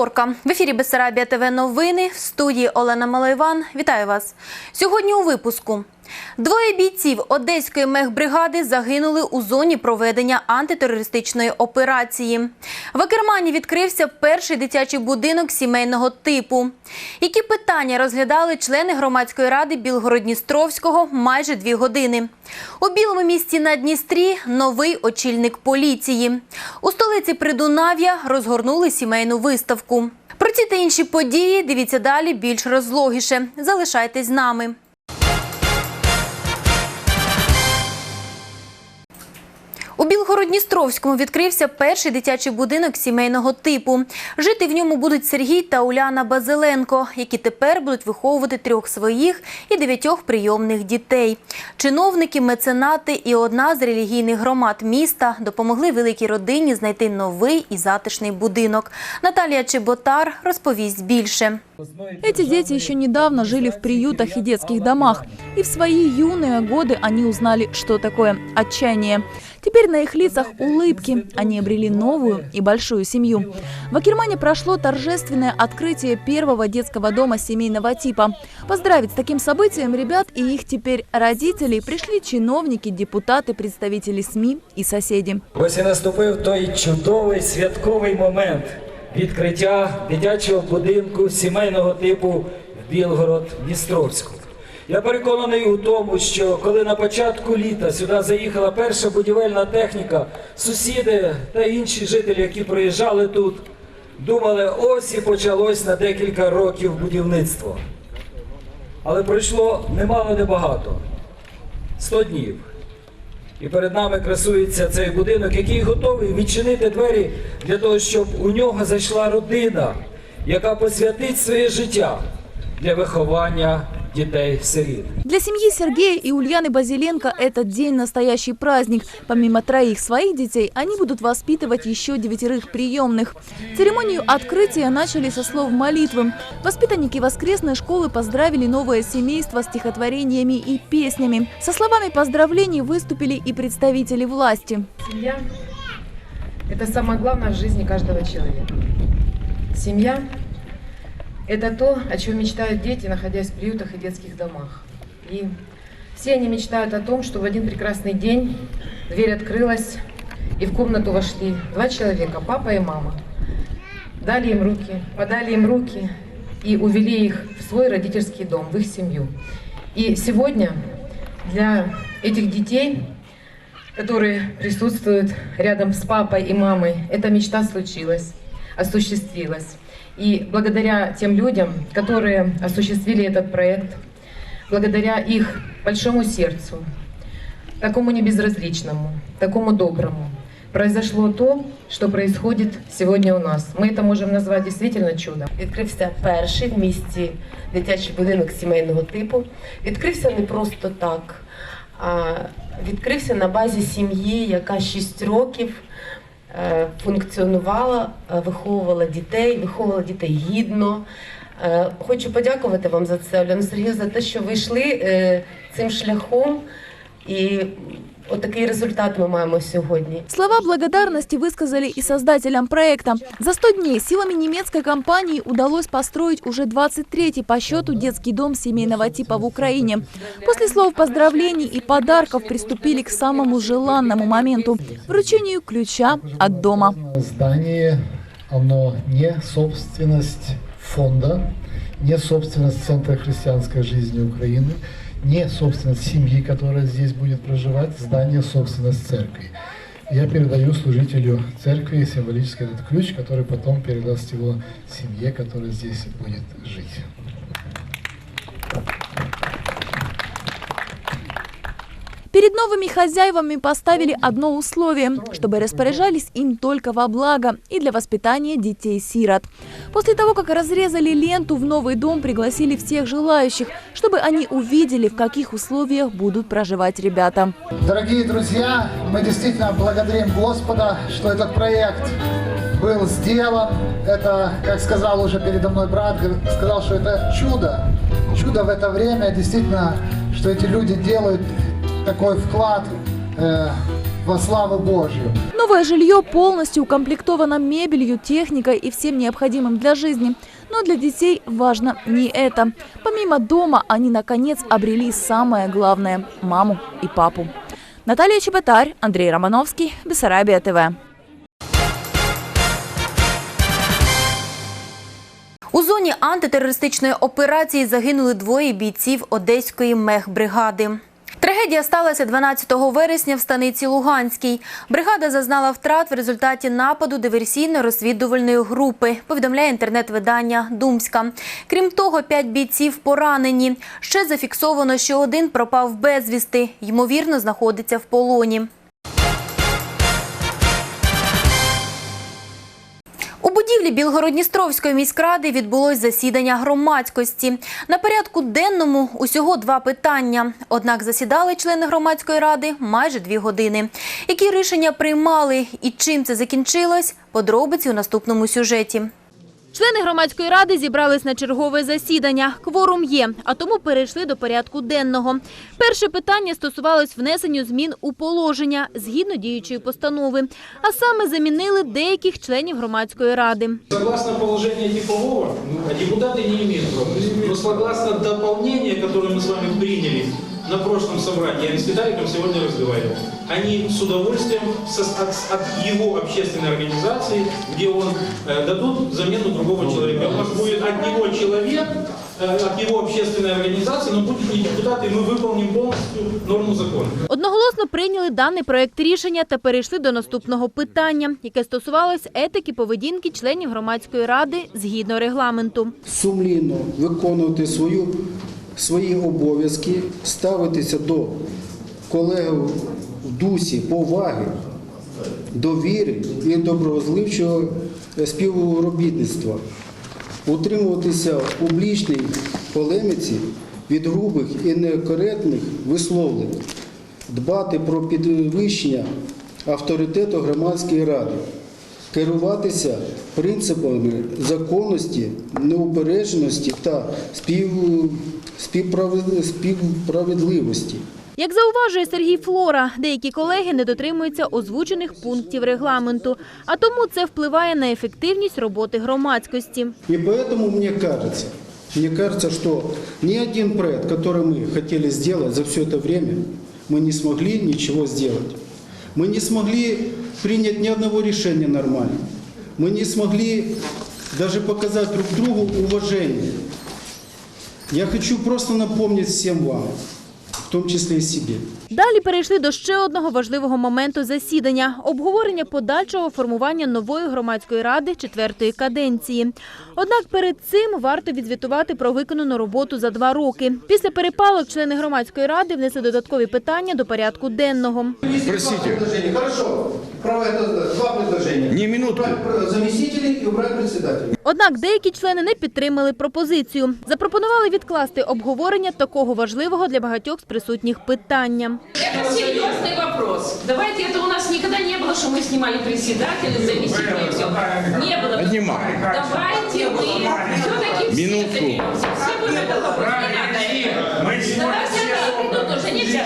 Вівторка в ефірі Бесарабія ТВ новини в студії Олена Малайван. Вітаю вас сьогодні. У випуску двоє бійців одеської мехбригади загинули у зоні проведення антитерористичної операції. В Акермані відкрився перший дитячий будинок сімейного типу. Які питання розглядали члени громадської ради Білгородністровського майже дві години. У білому місті на Дністрі новий очільник поліції. У столиці Придунав'я розгорнули сімейну виставку. Про ці та інші події дивіться далі більш розлогіше. Залишайтесь з нами. У Білгородністровському відкрився перший дитячий будинок сімейного типу. Жити в ньому будуть Сергій та Уляна Базиленко, які тепер будуть виховувати трьох своїх і дев'ятьох прийомних дітей. Чиновники, меценати і одна з релігійних громад міста допомогли великій родині знайти новий і затишний будинок. Наталія Чеботар розповість більше. Эти дети еще недавно жили в приютах и детских домах. И в свои юные годы они узнали, что такое отчаяние. Теперь на их лицах улыбки. Они обрели новую и большую семью. В Акермане прошло торжественное открытие первого детского дома семейного типа. Поздравить с таким событием ребят и их теперь родителей пришли чиновники, депутаты, представители СМИ и соседи. Ось і наступив той чудовий святковий момент відкриття дитячого будинку сімейного типу в Білгород-Дністровську. Я переконаний у тому, що коли на початку літа сюди заїхала перша будівельна техніка, сусіди та інші жителі, які проїжджали тут, думали, ось і почалось на декілька років будівництво. Але пройшло немало небагато 100 днів. І перед нами красується цей будинок, який готовий відчинити двері для того, щоб у нього зайшла родина, яка посвятить своє життя для виховання дітей-сиріт. Для семьи Сергея и Ульяны Базиленко этот день настоящий праздник. Помимо троих своих детей, они будут воспитывать еще девятерых приемных. Церемонию открытия начали со слов молитвы. Воспитанники воскресной школы поздравили новое семейство стихотворениями и песнями. Со словами поздравлений выступили и представители власти. Семья – это самое главное в жизни каждого человека. Семья – это то, о чем мечтают дети, находясь в приютах и детских домах. И все они мечтают о том, что в один прекрасный день дверь открылась, и в комнату вошли два человека, папа и мама. Дали им руки, подали им руки и увели их в свой родительский дом, в их семью. И сегодня для этих детей которые присутствуют рядом с папой и мамой. Эта мечта случилась, осуществилась. И благодаря тем людям, которые осуществили этот проект, благодаря их большому сердцу, такому небезразличному, такому доброму, произошло то, что происходит сегодня у нас. Мы это можем назвать действительно чудом. Відкрився перший в місті дитячий будинок сімейного типу. Відкрився не просто так, а відкрився на базі сім'ї, яка 6 років е, функціонувала, е, виховувала дітей, виховувала дітей гідно. Е, Хочу подякувати вам за це, Оляна Сергію, за те, що ви йшли е, цим шляхом. І отакий результат ми маємо сьогодні. Слова благодарности высказали и создателям проекта. За 100 дней силами немецкой компании удалось построить уже 23-й по счету детский дом семейного типа в Украине. После слов поздравлений и подарков приступили к самому желанному моменту – вручению ключа от дома. Здание, оно не собственность фонда, не собственность Центра христианской жизни Украины, не собственность семьи, которая здесь будет проживать, здание – собственность церкви. Я передаю служителю церкви символически этот ключ, который потом передаст его семье, которая здесь будет жить. Перед новыми хозяевами поставили одно условие – чтобы распоряжались им только во благо и для воспитания детей-сирот. После того, как разрезали ленту, в новый дом пригласили всех желающих, чтобы они увидели, в каких условиях будут проживать ребята. Дорогие друзья, мы действительно благодарим Господа, что этот проект был сделан. Это, как сказал уже передо мной брат, сказал, что это чудо. Чудо в это время, действительно, что эти люди делают такой вклад э, во славу Божью. Новое жилье полностью укомплектовано мебелью, техникой и всем необходимым для жизни. Но для детей важно не это. Помимо дома, они наконец обрели самое главное – маму и папу. Наталья Чеботарь, Андрей Романовский, Бессарабия ТВ. У зоні антитерористичної операції загинули двоє бійців Одеської мехбригади. Трагедія сталася 12 вересня в станиці Луганській. Бригада зазнала втрат в результаті нападу диверсійно-розвідувальної групи, повідомляє інтернет-видання Думська. Крім того, п'ять бійців поранені. Ще зафіксовано, що один пропав безвісти, ймовірно, знаходиться в полоні. Будівлі Білгородністровської міськради відбулось засідання громадськості. На порядку денному усього два питання. Однак засідали члени громадської ради майже дві години. Які рішення приймали і чим це закінчилось? Подробиці у наступному сюжеті. Члени громадської ради зібрались на чергове засідання. Кворум є, а тому перейшли до порядку денного. Перше питання стосувалось внесенню змін у положення згідно діючої постанови, а саме замінили деяких членів громадської ради. Согласно положению типового, ну, депутаты не имеют права. Но согласно дополнению, которое мы с вами приняли на прошлом собрании, я с Виталиком сегодня разговаривал, они с удовольствием со- от, от его общественной организации, где он э, дадут замену другого человека. У нас будет от него человек, э, от его общественной организации, но будет не депутат, и мы выполним полностью норму закона. Одноголосно прийняли даний проект рішення та перейшли до наступного питання, яке стосувалось етики поведінки членів громадської ради згідно регламенту. сумлінно виконувати свою, свої обов'язки, ставитися до колег в дусі поваги, довіри і доброзливчого співробітництва, утримуватися в публічній полеміці від грубих і некоректних висловлень, дбати про підвищення авторитету громадської ради, керуватися принципами законності, неупередженості та спів співправ- співправедливості. Як зауважує Сергій Флора, деякі колеги не дотримуються озвучених пунктів регламенту, а тому це впливає на ефективність роботи громадськості. И поэтому мне кажется, мне кажется, что ни один проект, который мы хотели сделать за все это время, мы не смогли ничего сделать. Мы не смогли принять ни одного решения нормально. Мы не смогли даже показать друг другу уважение. Я хочу просто напомнить всем вам, в том числе и себе. Далі перейшли до ще одного важливого моменту засідання – обговорення подальшого формування нової громадської ради четвертої каденції. Однак перед цим варто відзвітувати про виконану роботу за два роки. Після перепалок члени громадської ради внесли додаткові питання до порядку денного. Простите. Хорошо. Право два. Не минутку. Пр- убрать председателя. Однак деякі члени не підтримали пропозицію. Запропонували відкласти обговорення такого важливого для багатьох з присутніх питання. Это серьезный вопрос. Давайте, это у нас никогда не было, что мы снимали председателя, заместителя и все. Не было. Поднимай. Давайте мы все-таки все Минутку. соберемся. Все будут это. Не надо. Давайте это придут уже нельзя.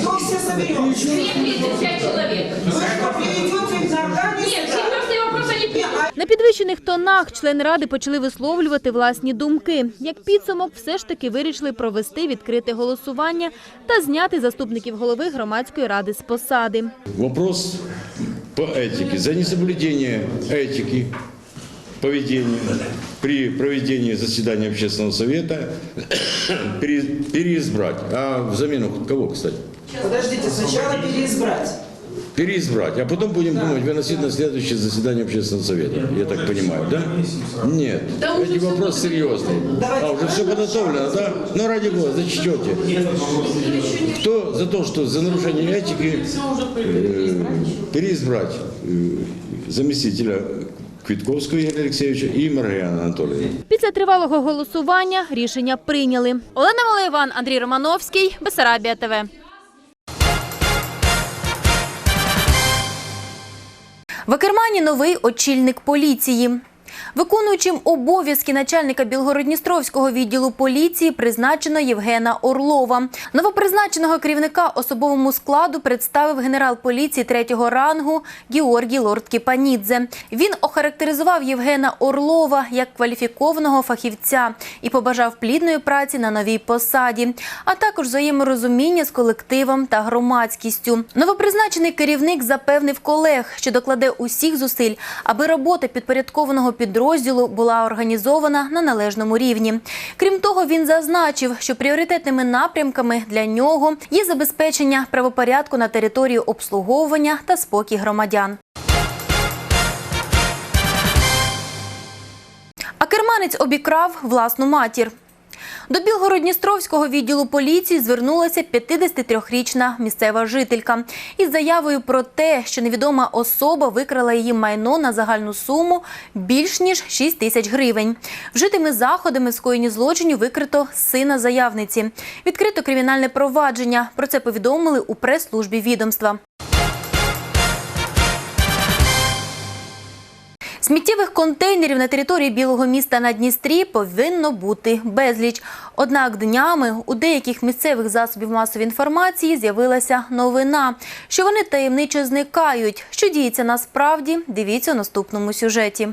Кто все соберемся? 35 человек. На підвищених тонах члени ради почали висловлювати власні думки. Як підсумок, все ж таки вирішили провести відкрите голосування та зняти заступників голови громадської ради з посади. вопрос по этике. За несоблюдение этики поведения при проведении заседания общественного совета пере- переизбрать. А в замену кого, кстати? Подождите, сначала переизбрать Переизбрать, а потом будем думать, выносить на следующее заседание общественного совета. Я так понимаю, да? Нет, эти вопрос серьезный. А, уже все подготовлено, да? Ну, ради бога, зачтете. Кто за то, что за нарушение этики э, переизбрать э, заместителя Квитковского Игоря Алексеевича и Маргариана Анатольевна? Після тривалого голосування рішення прийняли. Олена Малайван, Андрій Романовський, Бесарабія ТВ. В Акермані новий очільник поліції. Виконуючим обов'язки начальника Білгородністровського відділу поліції призначено Євгена Орлова. Новопризначеного керівника особовому складу представив генерал поліції третього рангу Георгій Лорд-Кіпанідзе. Він охарактеризував Євгена Орлова як кваліфікованого фахівця і побажав плідної праці на новій посаді, а також взаєморозуміння з колективом та громадськістю. Новопризначений керівник запевнив колег, що докладе усіх зусиль, аби робота підпорядкованого підрозділу була організована на належному рівні. Крім того, він зазначив, що пріоритетними напрямками для нього є забезпечення правопорядку на території обслуговування та спокій громадян. А керманець обікрав власну матір. До Білгородністровського відділу поліції звернулася 53-річна місцева жителька із заявою про те, що невідома особа викрала її майно на загальну суму більш ніж 6 тисяч гривень. Вжитими заходами скоєнні злочинів викрито сина заявниці. Відкрито кримінальне провадження. Про це повідомили у прес-службі відомства. Сміттєвих контейнерів на території Білого міста на Дністрі повинно бути безліч. Однак днями у деяких місцевих засобів масової інформації з'явилася новина, що вони таємничо зникають. Що діється насправді, дивіться у наступному сюжеті.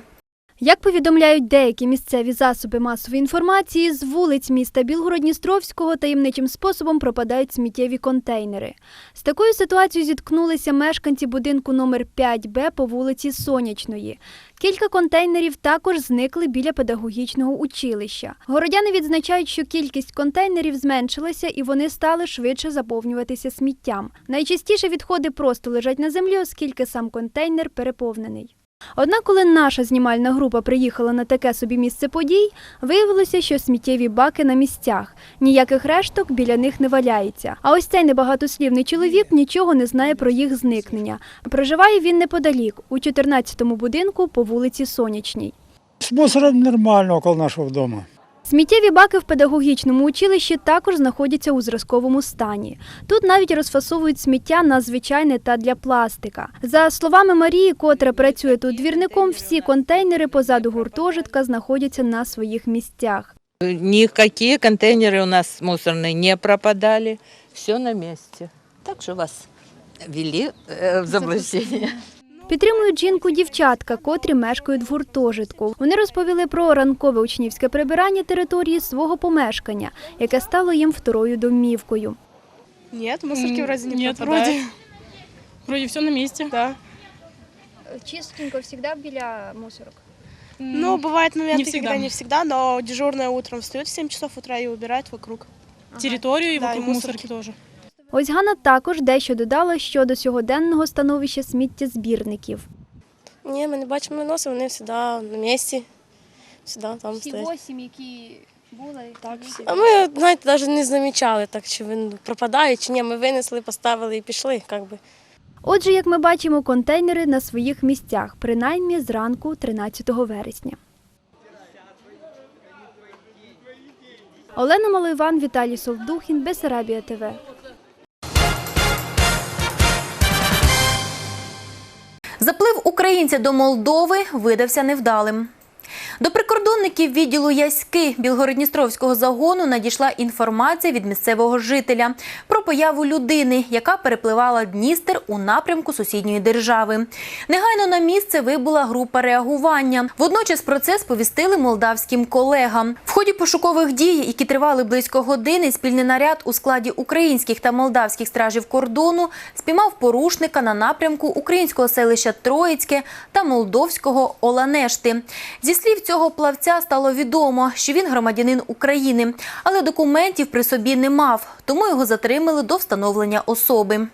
Як повідомляють деякі місцеві засоби масової інформації, з вулиць міста Білгород-Дністровського таємничим способом пропадають сміттєві контейнери. З такою ситуацією зіткнулися мешканці будинку номер 5Б по вулиці Сонячної. Кілька контейнерів також зникли біля педагогічного училища. Городяни відзначають, що кількість контейнерів зменшилася і вони стали швидше заповнюватися сміттям. Найчастіше відходи просто лежать на землі, оскільки сам контейнер переповнений. Однак, коли наша знімальна група приїхала на таке собі місце подій, виявилося, що сміттєві баки на місцях, ніяких решток біля них не валяється. А ось цей небагатослівний чоловік нічого не знає про їх зникнення. Проживає він неподалік, у 14-му будинку по вулиці Сонячній. З мусором нормально около нашого дома. Сміттєві баки в педагогічному училищі також знаходяться у зразковому стані. Тут навіть розфасовують сміття на звичайне та для пластика. За словами Марії, котра працює тут двірником, всі контейнери позаду гуртожитка знаходяться на своїх місцях. Никакие контейнеры у нас мусорные не пропадали. Все на месте. Так что вас ввели э, в заблуждение. Підтримують жінку дівчатка, котрі мешкають в гуртожитку. Вони розповіли про ранкове учнівське прибирання території свого помешкання, яке стало їм второю домівкою. Нет, мусорки вроде не вроде. Вроде все на месте. Да. Чистенько завжди біля мусорок. Ну, бывает моменты, Не всегда. когда не всегда, но дежурная утром встает в 7 часов утра и убирает вокруг. Территорию и Да, вокруг и мусорки тоже. Ось Ганна також дещо додала щодо сьогоденного становища сміттєзбірників. Ні, ми не бачимо виноси, вони завжди на місці. Всегда там стоять. восім, які були, Так, всі. А ми, знаєте, навіть не замічали, так, чи він пропадає, чи ні. Ми винесли, поставили і пішли. Как би. Отже, як ми бачимо, контейнери на своїх місцях, принаймні зранку 13 вересня. Олена Малоїван, Віталій Совдухін, Бесарабія ТВ. Заплив українця до Молдови видався невдалим. До прикордонників відділу Яськи Білгородністровського загону надійшла інформація від місцевого жителя про появу людини, яка перепливала Дністер у напрямку сусідньої держави. Негайно на місце вибула група реагування. Водночас про це сповістили молдавським колегам. В ході пошукових дій, які тривали близько години, спільний наряд у складі українських та молдавських стражів кордону спіймав порушника на напрямку українського селища Троїцьке та молдовського Оланешти. Зі слів цього плавця стало відомо, що він громадянин України, але документів при собі не мав, тому його затримали до встановлення особи.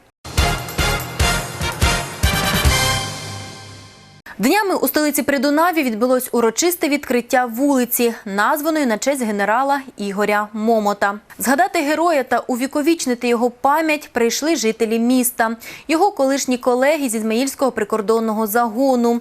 Днями у столиці Придунаві відбулось урочисте відкриття вулиці, названої на честь генерала Ігоря Момота. Згадати героя та увіковічнити його пам'ять прийшли жителі міста, його колишні колеги з Ізмаїльського прикордонного загону.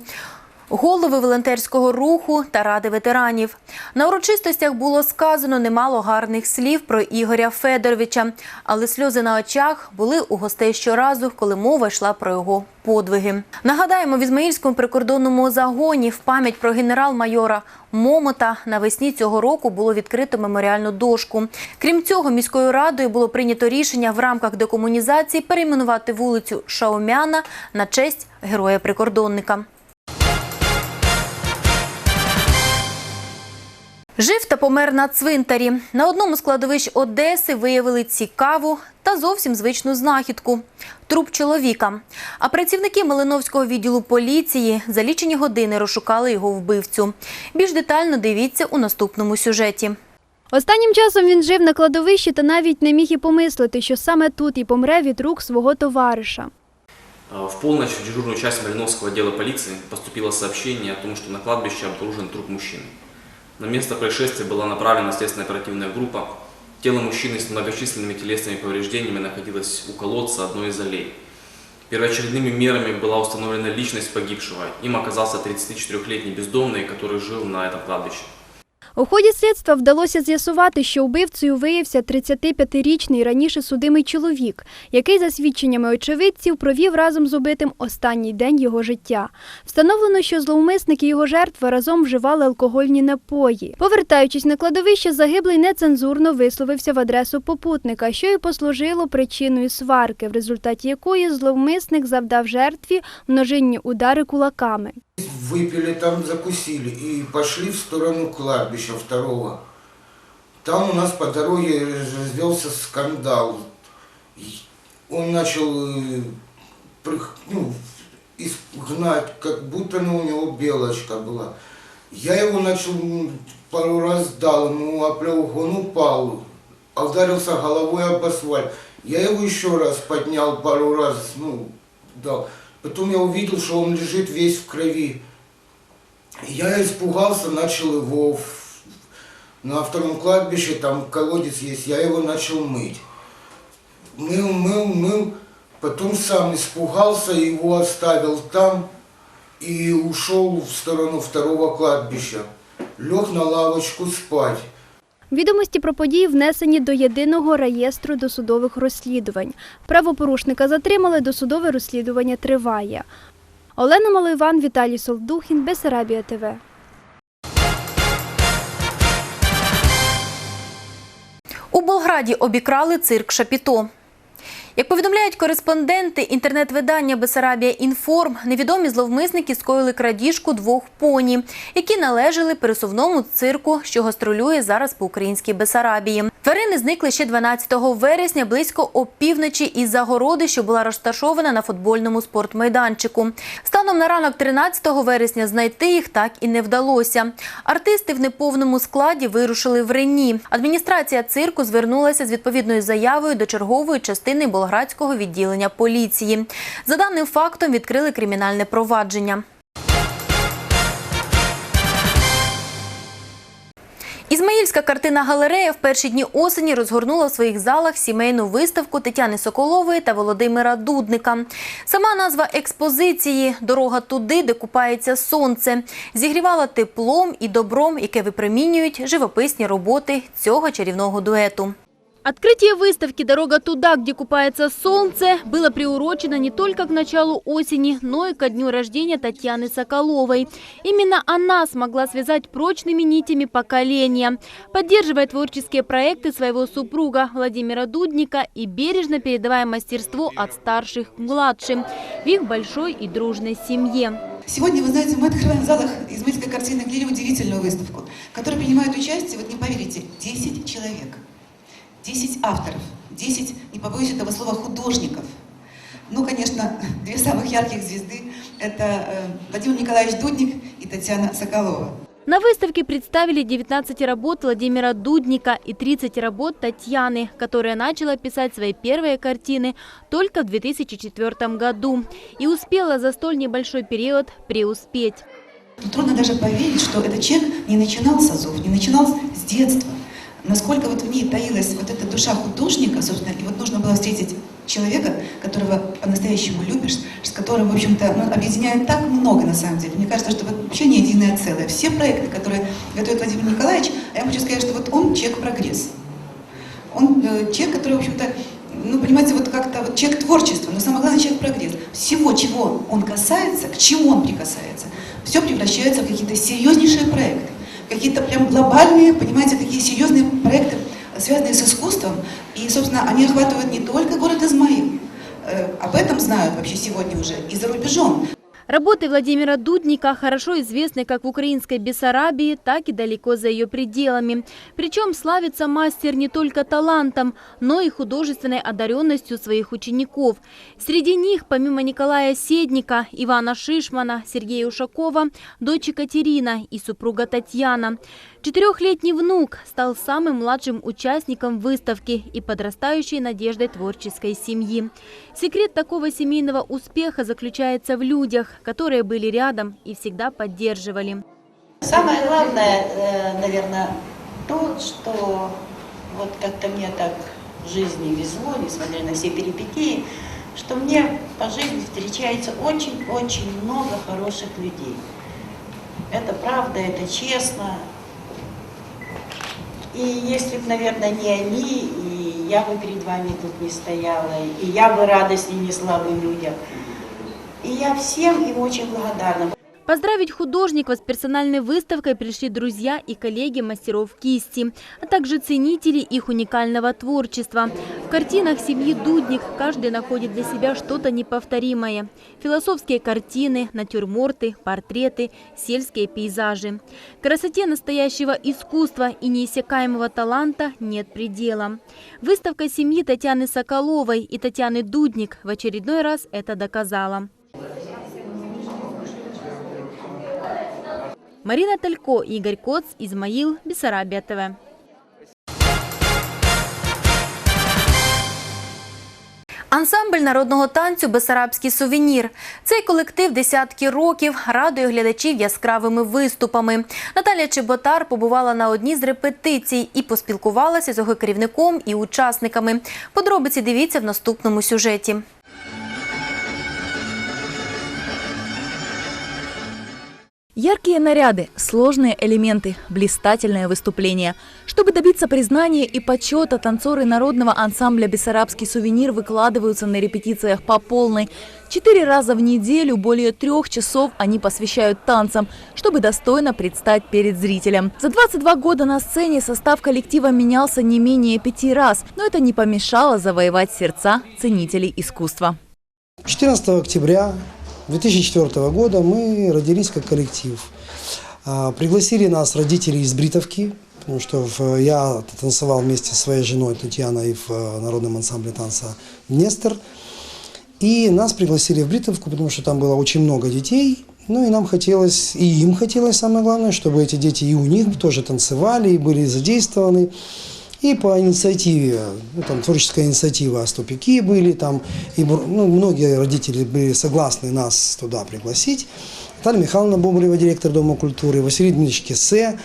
Голови волонтерського руху та ради ветеранів. На урочистостях було сказано немало гарних слів про Ігоря Федоровича, але сльози на очах були у гостей щоразу, коли мова йшла про його подвиги. Нагадаємо, в Ізмаїльському прикордонному загоні в пам'ять про генерал-майора Момота навесні цього року було відкрито меморіальну дошку. Крім цього, міською радою було прийнято рішення в рамках декомунізації перейменувати вулицю Шаумяна на честь героя-прикордонника. Жив та помер на цвинтарі. На одному з кладовищ Одеси виявили цікаву та зовсім звичну знахідку труп чоловіка. А працівники Малиновського відділу поліції за лічені години розшукали його вбивцю. Більш детально дивіться у наступному сюжеті. Останнім часом він жив на кладовищі та навіть не міг і помислити, що саме тут і помре від рук свого товариша. В полночь в дежурную часть Малиновского отдела полиции поступило сообщение о том, что на кладбище обнаружен труп мужчины. На место происшествия была направлена следственная оперативная группа. Тело мужчины с многочисленными телесными повреждениями находилось у колодца одной из аллей. Первоочередными мерами была установлена личность погибшего. Им оказался 34-летний бездомный, который жил на этом кладбище. У ході слідства вдалося з'ясувати, що вбивцею виявився 35-річний раніше судимий чоловік, який, за свідченнями очевидців, провів разом з убитим останній день його життя. Встановлено, що зловмисники і його жертви разом вживали алкогольні напої. Повертаючись на кладовище, загиблий нецензурно висловився в адресу попутника, що і послужило причиною сварки, в результаті якої зловмисник завдав жертві множинні удари кулаками. Выпили там, закусили и пошли в сторону кладбища второго. Там у нас по дороге развелся скандал. Он начал э, ну, гнать, как будто ну, у него белочка была. Я его начал пару раз дал, ему оплевок, он упал, а ударился головой об асфальт. Я его еще раз поднял пару раз, ну, дал. Потом я увидел, что он лежит весь в крови. Я испугался, начал его на втором кладбище, там колодец есть, я его начал мыть. Мыл, мыл, мыл, потом сам испугался, его оставил там и ушел в сторону второго кладбища. Лег на лавочку спать. Відомості про події внесені до єдиного реєстру досудових розслідувань. Правопорушника затримали, досудове розслідування триває. Олена Малоїван, Віталій Солдухін, Бесарабія ТВ. У Болграді обікрали цирк Шапіто. Як повідомляють кореспонденти інтернет-видання Бесарабія Інформ, невідомі зловмисники скоїли крадіжку двох поні, які належали пересувному цирку, що гастролює зараз по українській Бесарабії. Тварини зникли ще 12 вересня близько опівночі із загороди, що була розташована на футбольному спортмайданчику. Станом на ранок 13 вересня знайти їх так і не вдалося. Артисти в неповному складі вирушили в Рені. Адміністрація цирку звернулася з відповідною заявою до чергової частини болградського відділення поліції. За даним фактом відкрили кримінальне провадження. Ізмаїльська картина галерея в перші дні осені розгорнула в своїх залах сімейну виставку Тетяни Соколової та Володимира Дудника. Сама назва експозиції Дорога туди, де купається сонце зігрівала теплом і добром, яке випромінюють живописні роботи цього чарівного дуету. Открытие выставки «Дорога туда, где купается солнце» было приурочено не только к началу осени, но и ко дню рождения Татьяны Соколовой. Именно она смогла связать прочными нитями поколения, поддерживая творческие проекты своего супруга Владимира Дудника и бережно передавая мастерство от старших к младшим в их большой и дружной семье. Сегодня, вы знаете, мы открываем в залах Измаильской картины галереи удивительную выставку, в которой принимают участие, вот не поверите, 10 человек. 10 авторов, 10, не побоюсь этого слова, художников. Ну, конечно, две самых ярких звезды – это э, Владимир Николаевич Дудник и Татьяна Соколова. На выставке представили 19 работ Владимира Дудника и 30 работ Татьяны, которая начала писать свои первые картины только в 2004 году и успела за столь небольшой период преуспеть. Трудно даже поверить, что этот человек не начинал с азов, не начинал с детства. Насколько вот в ней таилась вот эта душа художника, собственно, и вот нужно было встретить человека, которого по-настоящему любишь, с которым, в общем-то, ну, объединяет так много на самом деле. Мне кажется, что вот вообще не единое целое. Все проекты, которые готовит Владимир Николаевич, а я хочу сказать, что вот он человек-прогресс. Он э, человек, который, в общем-то, ну, понимаете, вот как-то вот человек творчества, но самое главное человек прогресс. Всего, чего он касается, к чему он прикасается, все превращается в какие-то серьезнейшие проекты. Какие-то прям глобальные, понимаете, такие серьезные проекты, связанные с искусством. И, собственно, они охватывают не только город Измаил. Э, Об этом знают вообще сегодня уже и за рубежом. Работы Владимира Дудника хорошо известны как в украинской Бессарабии, так и далеко за ее пределами. Причем славится мастер не только талантом, но и художественной одаренностью своих учеников. Среди них, помимо Николая Седника, Ивана Шишмана, Сергея Ушакова, дочь Екатерина и супруга Татьяна. Четырехлетний внук стал самым младшим участником выставки и подрастающей надеждой творческой семьи. Секрет такого семейного успеха заключается в людях, которые были рядом и всегда поддерживали. Самое главное, э, наверное, то, что вот как-то мне так в жизни везло, несмотря на все перипетии, что мне по жизни встречается очень-очень много хороших людей. Это правда, это честно. И если бы, наверное, не они, и я бы перед вами тут не стояла, и я бы радость не несла бы людям. И я всем им очень благодарна. Поздравить художников с персональной выставкой пришли друзья и коллеги мастеров кисти, а также ценители их уникального творчества. В картинах семьи Дудник каждый находит для себя что-то неповторимое. Философские картины, натюрморты, портреты, сельские пейзажи. Красоте настоящего искусства и неиссякаемого таланта нет предела. Выставка семьи Татьяны Соколовой и Татьяны Дудник в очередной раз это доказала. Марина Талько, Игорь Коц, Измаил, Бессарабия ТВ. Ансамбль народного танцю Бесарабський сувенір. Цей колектив десятки років радує глядачів яскравими виступами. Наталя Чеботар побувала на одній з репетицій і поспілкувалася з його керівником і учасниками. Подробиці дивіться в наступному сюжеті. Яркие наряды, сложные элементы, блистательное выступление. Чтобы добиться признания и почета, танцоры народного ансамбля «Бессарабский сувенир» выкладываются на репетициях по полной. Четыре раза в неделю, более трех часов они посвящают танцам, чтобы достойно предстать перед зрителем. За 22 года на сцене состав коллектива менялся не менее пяти раз, но это не помешало завоевать сердца ценителей искусства. 14 октября 2004 года мы родились как коллектив. А, Пригласили нас родители из Бритовки, потому что я танцевал вместе со своей женой Татьяной в э, народном ансамбле танца «Нестор». И нас пригласили в Бритовку, потому что там было очень много детей. Ну и нам хотелось, и им хотелось, самое главное, чтобы эти дети и у них тоже танцевали, и были задействованы. И по инициативе, ну, там творческая инициатива Стопики были, там, и ну, многие родители были согласны нас туда пригласить. Наталья Михайловна Бобрева, директор Дома культуры, Василий Дмитриевич Кессе.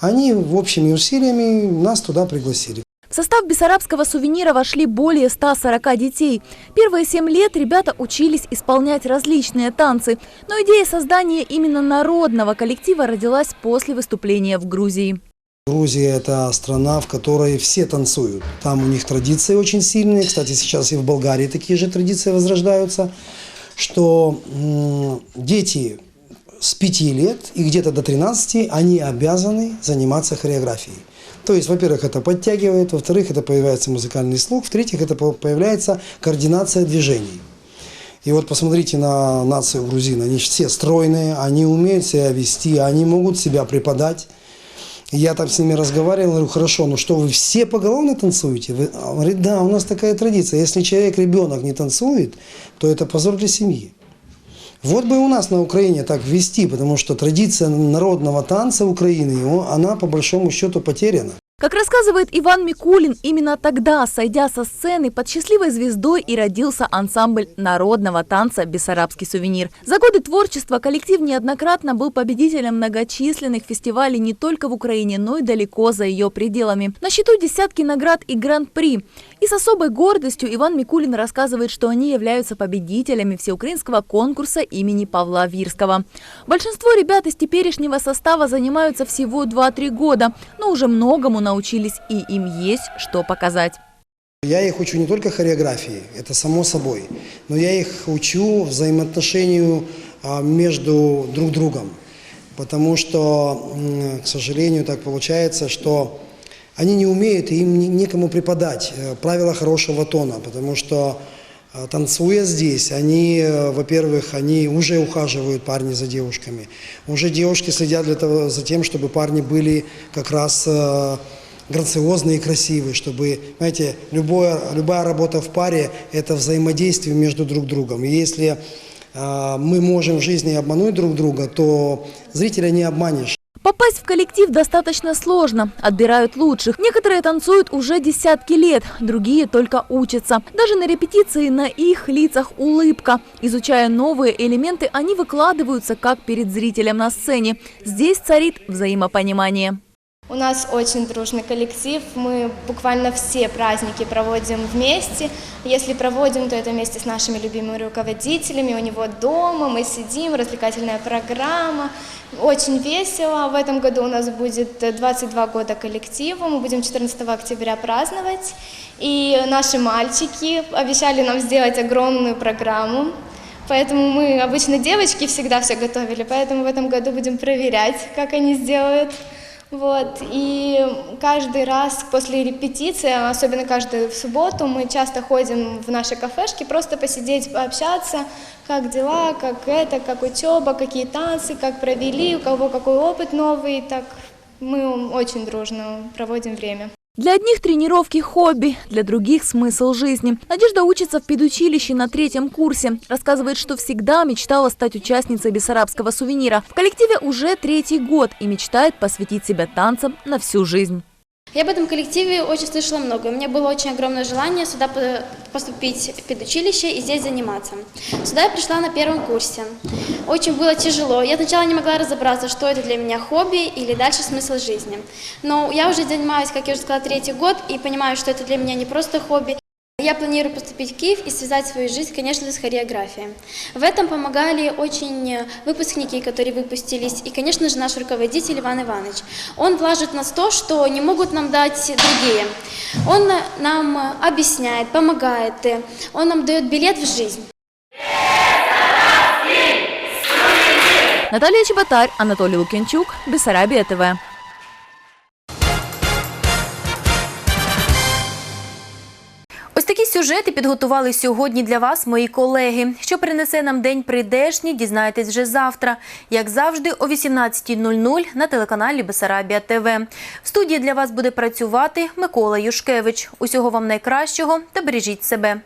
Они общими усилиями нас туда пригласили. В состав бессарабского сувенира вошли более 140 детей. Первые семь лет ребята учились исполнять различные танцы, но идея создания именно народного коллектива родилась после выступления в Грузии. Грузия – это страна, в которой все танцуют. Там у них традиции очень сильные. Кстати, сейчас и в Болгарии такие же традиции возрождаются, что дети с 5 лет и где-то до 13 они обязаны заниматься хореографией. То есть, во-первых, это подтягивает, во-вторых, это появляется музыкальный слух, в-третьих, это по- появляется координация движений. И вот посмотрите на нацию грузин, они все стройные, они умеют себя вести, они могут себя преподать. Я там с ними разговаривал, говорю, хорошо, ну что, вы все поголовно танцуете? Вы- а Он говорит, да, у нас такая традиция. Если человек, ребенок не танцует, то это позор для семьи. Вот бы у нас на Украине так ввести, потому что традиция народного танца Украины, она по большому счету потеряна. Как рассказывает Иван Микулин, именно тогда, сойдя со сцены, под счастливой звездой и родился ансамбль народного танца «Бессарабский сувенир». За годы творчества коллектив неоднократно был победителем многочисленных фестивалей не только в Украине, но и далеко за ее пределами. На счету десятки наград и гран-при. И с особой гордостью Иван Микулин рассказывает, что они являются победителями всеукраинского конкурса имени Павла Вирского. Большинство ребят из теперешнего состава занимаются всего 2-3 года, но уже многому научились и им есть что показать. Я их учу не только хореографии, это само собой, но я их учу взаимоотношению а, между друг другом. Потому что, к сожалению, так получается, что они не умеют, и им не- некому преподать э, правила хорошего тона, потому что э, танцуя здесь, они, э, во-первых, они уже ухаживают парни за девушками. Уже девушки следят для того, за тем, чтобы парни были как раз грациозные и красивые, чтобы, знаете, любое, любая работа в паре – это взаимодействие между друг другом. И если мы можем в жизни обмануть друг друга, то зрителя не обманешь. Попасть в коллектив достаточно сложно. Отбирают лучших. Некоторые танцуют уже десятки лет, другие только учатся. Даже на репетиции на их лицах улыбка. Изучая новые элементы, они выкладываются как перед зрителем на сцене. Здесь царит взаимопонимание. У нас очень дружный коллектив, мы буквально все праздники проводим вместе. Если проводим, то это вместе с нашими любимыми руководителями, у него дома, мы сидим, развлекательная программа. Очень весело. В этом году у нас будет 22 года коллективу, мы будем 14 октября праздновать. И наши мальчики обещали нам сделать огромную программу. Поэтому мы, обычно девочки, всегда все готовили, поэтому в этом году будем проверять, как они сделают. Вот, и каждый раз после репетиции, особенно каждую субботу, мы часто ходим в наши кафешки, просто посидеть, пообщаться, как дела, как это, как учеба, какие танцы, как провели, у кого какой опыт новый, так мы очень дружно проводим время. Для одних тренировки – хобби, для других – смысл жизни. Надежда учится в педучилище на третьем курсе. Рассказывает, что всегда мечтала стать участницей бессарабского сувенира. В коллективе уже третий год и мечтает посвятить себя танцам на всю жизнь. Я об этом коллективе очень слышала много. У меня было очень огромное желание сюда по- поступить в педучилище и здесь заниматься. Сюда я пришла на первом курсе. Очень было тяжело. Я сначала не могла разобраться, что это для меня хобби или дальше смысл жизни. Но я уже занимаюсь, как я уже сказала, третий год и понимаю, что это для меня не просто хобби. Я планирую поступить в Киев и связать свою жизнь, конечно с хореографией. В этом помогали очень выпускники, которые выпустились, и, конечно же, наш руководитель Иван Иванович. Он влажит нас то, что не могут нам дать другие. Он нам объясняет, помогает, он нам дает билет в жизнь. Наталья Чеботарь, Анатолий Лукьянчук, Бессарабия ТВ. Сюжети підготували сьогодні для вас мої колеги. Що принесе нам день прийдешній, дізнаєтесь вже завтра. Як завжди, о 18.00 на телеканалі Бесарабія ТВ. В студії для вас буде працювати Микола Юшкевич. Усього вам найкращого та бережіть себе.